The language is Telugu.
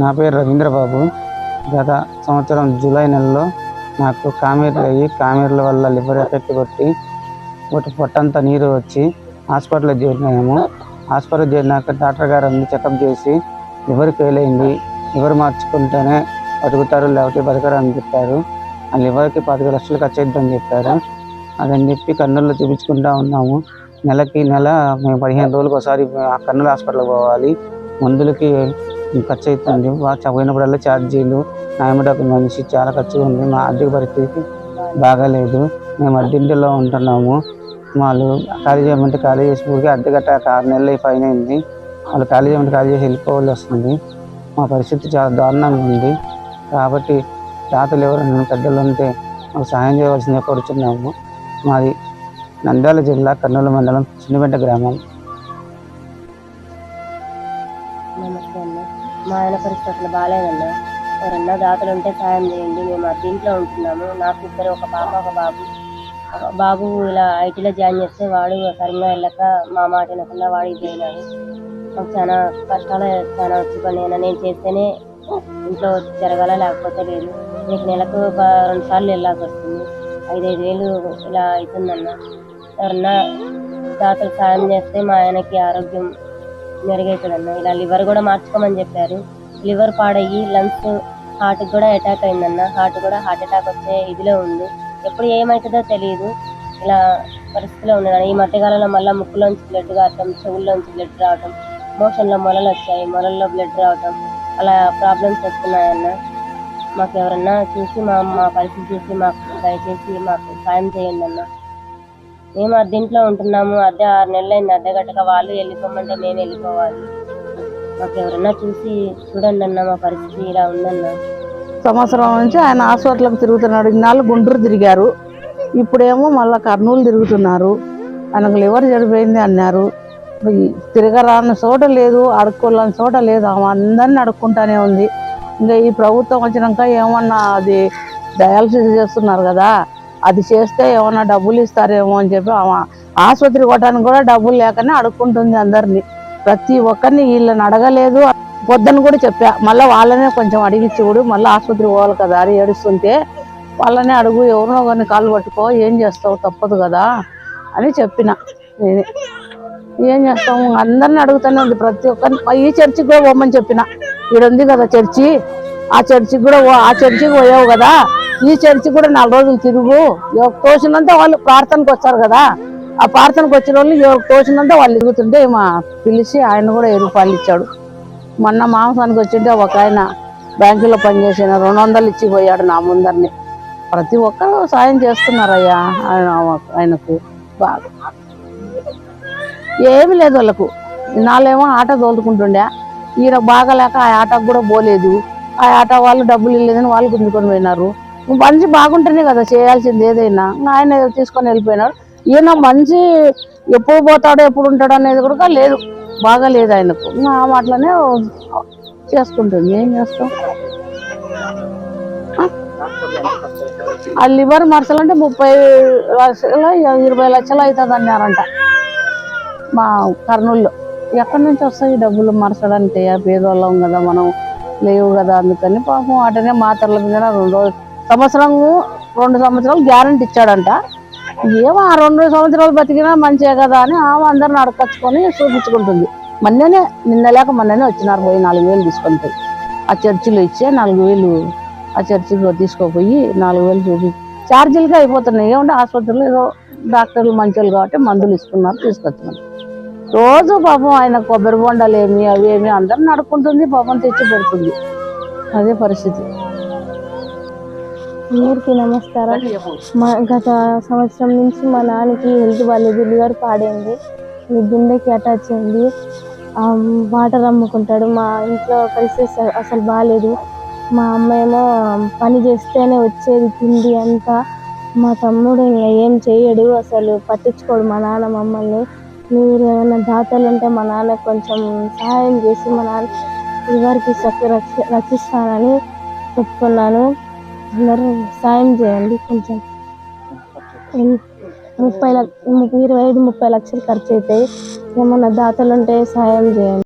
నా పేరు రవీంద్రబాబు. గత సంవత్సరం జూలై నెలలో నాకు కామెర్లు అయ్యి కామెర్ల వల్ల లివర్ ఎఫెక్ట్ కొట్టి ఒకటి పొట్టంతా నీరు వచ్చి హాస్పిటల్లో చేరినాము. హాస్పిటల్ చేరినాక డాక్టర్ గారు అన్ని చెకప్ చేసి లివర్ ఫెయిల్ అయింది. లివర్ మార్చుకుంటేనే బతుకుతారు లేకపోతే బతకరు అని చెప్పారు. ఆ లివర్కి పదిహేను లక్షలు ఖర్చు అవుతుందని చెప్పారు. అదని చెప్పి కర్నూలులో చూపించుకుంటా ఉన్నాము. నెలకి నెల మేము పదిహేను రోజులకు ఒకసారి ఆ కర్నూలు హాస్పిటల్కి పోవాలి. మందులకి ఖర్చు అవుతుంది పోయినప్పుడల్లా ఛార్జీలు నాయమడకు మనిషి చాలా ఖర్చు ఉంది. మా ఆర్థిక పరిస్థితి బాగాలేదు. మేము అడ్డింటిలో ఉంటున్నాము. వాళ్ళు ఖాళీ చేయమంటే ఖాళీ చేసి ఊరికి అద్దె ఆరు నెలలు పైన అయింది. వాళ్ళు ఖాళీ చేయమంటే ఖాళీ చేసి వెళ్ళిపోవాల్సి వస్తుంది. మా పరిస్థితి చాలా దారుణంగా ఉంది. కాబట్టి తాతలు ఎవరైనా పెద్దలు ఉంటే మాకు సహాయం చేయవలసిందే కోరుచున్నాము. మాది నంద్యాల జిల్లా కర్నూలు మండలం చిన్నబెంట గ్రామం. మా ఆయన పరిస్థితి అసలు బాగాలేదన్న ఎవరన్నా దాతలు ఉంటే సాయం చేయండి మేము ఆ దీంట్లో ఉంటున్నాము. నాకు ఇద్దరు ఒక పాప ఒక బాబు. బాబు ఇలా ఐటీలో జాయిన్ చేస్తే వాడు సరిగ్గా వెళ్ళక మా మాట వినకుండా వాడు ఇది అయినాడు. మాకు చాలా కష్టాలు చాలా వచ్చి నేను చేస్తేనే ఇంట్లో జరగాల లేకపోతే లేదు. నీకు నెలకు ఒక రెండు సార్లు వెళ్ళాల్సి వస్తుంది. ఐదైదు వేలు ఇలా అవుతుందన్న. ఎవరన్నా దాతలు సాయం చేస్తే మా ఆయనకి ఆరోగ్యం మెరుగవుతుందన్న ఇలా లివర్ కూడా మార్చుకోమని చెప్పారు. లివర్ పాడయ్యి లంగ్స్ హార్ట్ కూడా అటాక్ అయిందన్న. హార్ట్ కూడా హార్ట్ అటాక్ వచ్చే ఇదిలో ఉంది. ఎప్పుడు ఏమవుతుందో తెలియదు ఇలా పరిస్థితిలో ఉన్నాను ఈ మధ్యకాలంలో మళ్ళీ ముక్కులోంచి బ్లడ్ కావటం చెవుల్లోంచి బ్లడ్ రావటం మోషన్లో మొలలు వచ్చాయి. మొలల్లో బ్లడ్ రావటం అలా ప్రాబ్లమ్స్ వస్తున్నాయన్న. మాకు ఎవరన్నా చూసి మా మా పరిస్థితి చూసి మాకు దయచేసి మాకు సాయం చేయండి అన్న. మేము అద్దెంట్లో ఉంటున్నాము. అద్దె ఆరు నెలలు అయింది అద్దె గట్టక వాళ్ళు వెళ్ళిపోమంటే మేము వెళ్ళిపోవాలి. మాకు ఎవరన్నా చూసి చూడండి అన్న మా పరిస్థితి ఇలా ఉందన్న. సంవత్సరం నుంచి ఆయన హాస్పిటల్కి తిరుగుతున్నాడు. ఇన్నాళ్ళు గుంటూరు తిరిగారు. ఇప్పుడేమో మళ్ళీ కర్నూలు తిరుగుతున్నారు. ఆయనకు లివర్ చెడిపోయింది అన్నారు. తిరగరాని చోట లేదు అడుక్కోలేని చోట లేదు. ఆమె అందరిని అడుక్కుంటానే ఉంది. ఇంకా ఈ ప్రభుత్వం వచ్చినాక ఏమన్నా అది డయాలసిస్ చేస్తున్నారు కదా. అది చేస్తే ఏమైనా డబ్బులు ఇస్తారేమో అని చెప్పి ఆసుపత్రి కొట్టడానికి కూడా డబ్బులు లేకనే అడుక్కుంటుంది అందరినీ. ప్రతి ఒక్కరిని వీళ్ళని అడగలేదు. పొద్దున కూడా చెప్పా మళ్ళీ వాళ్ళనే కొంచెం అడిగించి కూడా మళ్ళీ ఆసుపత్రి పోవాలి కదా అని ఏడుస్తుంటే వాళ్ళనే అడుగు ఎవరినో కొన్ని కాళ్ళు పట్టుకో ఏం చేస్తావు తప్పదు కదా అని చెప్పిన నేనే. ఏం చేస్తాము అందరిని అడుగుతూనే ఉంది ప్రతి ఒక్కరిని. ఈ చర్చికి కూడా పోమని చెప్పిన. ఈడ కదా చర్చి ఆ చర్చికి కూడా ఆ చర్చికి పోయావు కదా. ఈ చర్చి కూడా నాలుగు రోజులు తిరుగు. ఎవరికి తోచినంతా వాళ్ళు ప్రార్థనకు వచ్చారు కదా. ఆ ప్రార్థనకు వచ్చిన వాళ్ళు ఎవరికి తోచినంతా వాళ్ళు తిరుగుతుంటే మా పిలిచి ఆయన కూడా ఎరుపాలు ఇచ్చాడు. మొన్న మాంసానికి వచ్చింటే ఒక ఆయన బ్యాంకులో పనిచేసిన రెండు వందలు ఇచ్చి పోయాడు నా ముందరిని. ప్రతి ఒక్కరు సాయం చేస్తున్నారయ్యా ఆయన ఆయనకు. బాగా. ఏమీ లేదు వాళ్ళకు. నాలేమో ఆట తోలుకుంటుండే. ఈయన బాగలేక ఆ ఆటకు కూడా పోలేదు. ఆ ఆట వాళ్ళు డబ్బులు ఇవ్వలేదని వాళ్ళు గుంజుకొని పోయినారు. మనిషి బాగుంటేనే కదా చేయాల్సింది ఏదైనా. ఆయన తీసుకొని వెళ్ళిపోయినాడు. ఈయన మనిషి ఎప్పుడు పోతాడో ఎప్పుడు ఉంటాడో అనేది కూడా లేదు. బాగా లేదు ఆయనకు. ఆ మాటలోనే చేసుకుంటుంది. ఏం చేస్తాం? ఆ? లివర్ మార్చాలంటే ముప్పై లక్షల ఇరవై లక్షలు అవుతుంది అన్నారంట మా కర్నూలులో. ఎక్కడి నుంచి వస్తాయి డబ్బులు మార్చడానికి పేదవాళ్ళం కదా మనం. లేవు కదా అందుకని పాపం వాటినే మాత్రల మీద రెండు రోజులు సంవత్సరం రెండు సంవత్సరాలు గ్యారంటీ ఇచ్చాడంట. ఏమో ఆ రెండు సంవత్సరాలు బతికినా మంచిగా కదా అని ఆమె అందరిని అడకొచ్చుకొని చూపించుకుంటుంది. మొన్ననే నిన్న లేక మొన్ననే వచ్చినారు పోయి నాలుగు వేలు తీసుకుంటాయి ఆ చర్చిలో ఇచ్చే నాలుగు వేలు ఆ చర్చిలో తీసుకోపోయి నాలుగు వేలు చూపి ఛార్జీలుగా అయిపోతున్నాయి. ఏమంటే ఆసుపత్రిలో ఏదో డాక్టర్లు మంచోళ్ళు కాబట్టి మందులు ఇస్తున్నారు తీసుకొచ్చినారు రోజు పాపం ఆయన కొబ్బరి బొండాలు ఏమి అవి ఏమి అందరిని నడుపుకుంటుంది పాపం తెచ్చి పెడుతుంది. అదే పరిస్థితి. అందరికీ నమస్కారం. మా గత సంవత్సరం నుంచి మా నాన్నకి హెల్త్ బాగాలేదు లివర్ పాడైంది గుండెకి అటాచ్ అయింది. వాటర్ అమ్ముకుంటాడు మా ఇంట్లో పరిస్థితి అసలు బాగాలేదు మా అమ్మ ఏమో పని చేస్తేనే వచ్చేది తిండి అంతా. మా తమ్ముడు ఇంకా ఏం చేయడు అసలు పట్టించుకోడు మా నాన్న మమ్మల్ని. మీరు ఏమైనా దాతలు ఉంటే మా నాన్న కొంచెం సహాయం చేసి మా నాన్న లివర్కి రక్ష రక్షిస్తానని చెప్తున్నాను అందరూ సాయం చేయండి కొంచెం. ముప్పై లక్ష ఇరవై ఐదు ముప్పై లక్షలు ఖర్చు అవుతాయి ఏమన్నా దాతలు ఉంటే సాయం చేయండి.